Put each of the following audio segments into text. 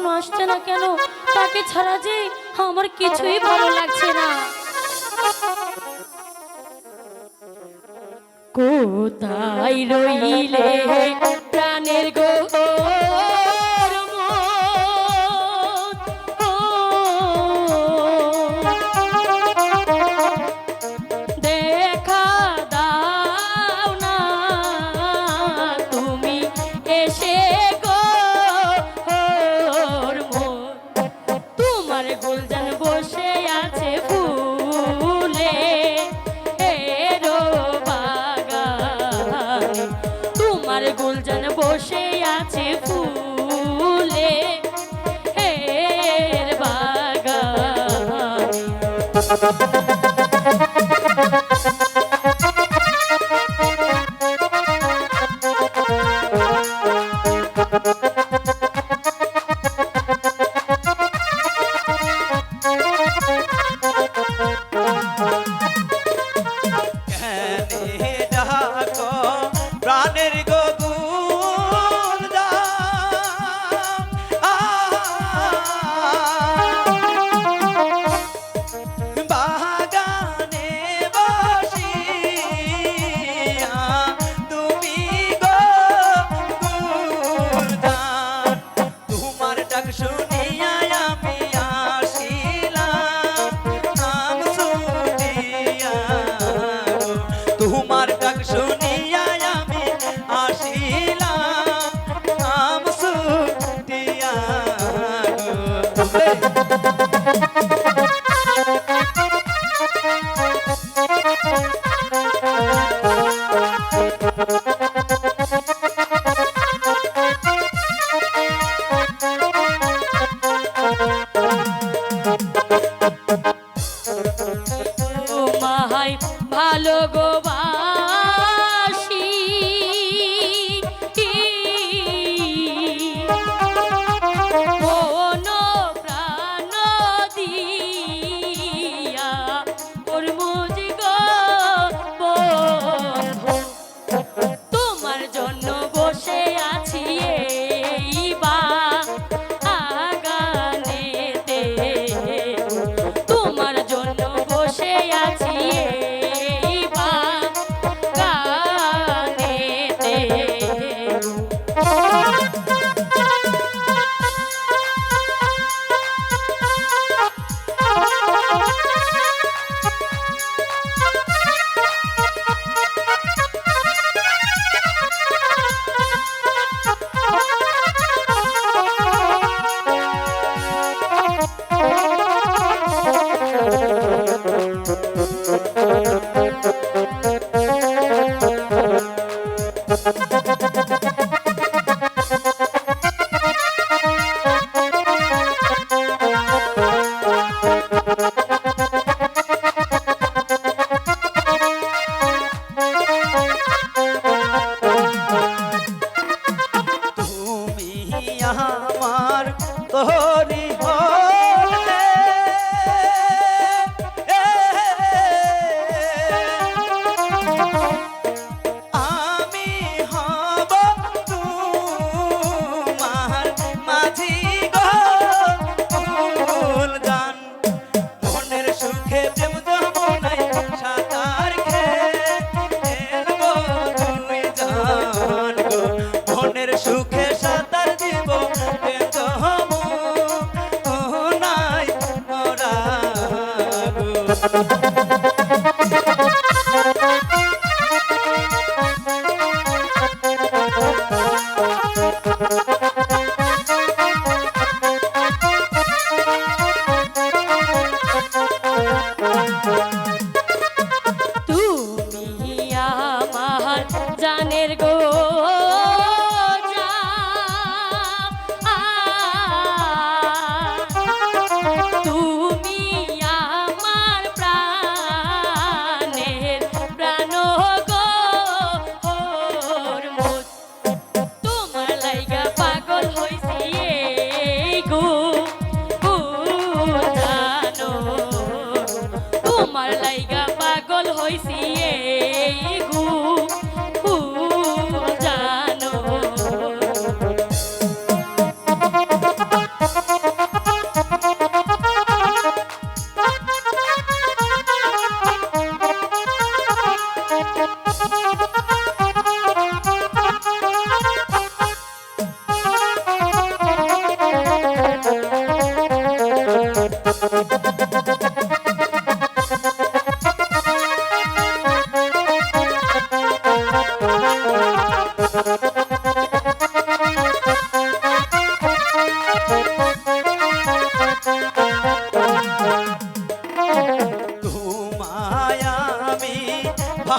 এখনও আসছে না কেন? তাকে ছাড়া যে আমার কিছুই ভালো লাগছে না। কোথায় রইলে? ভালো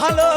ভালো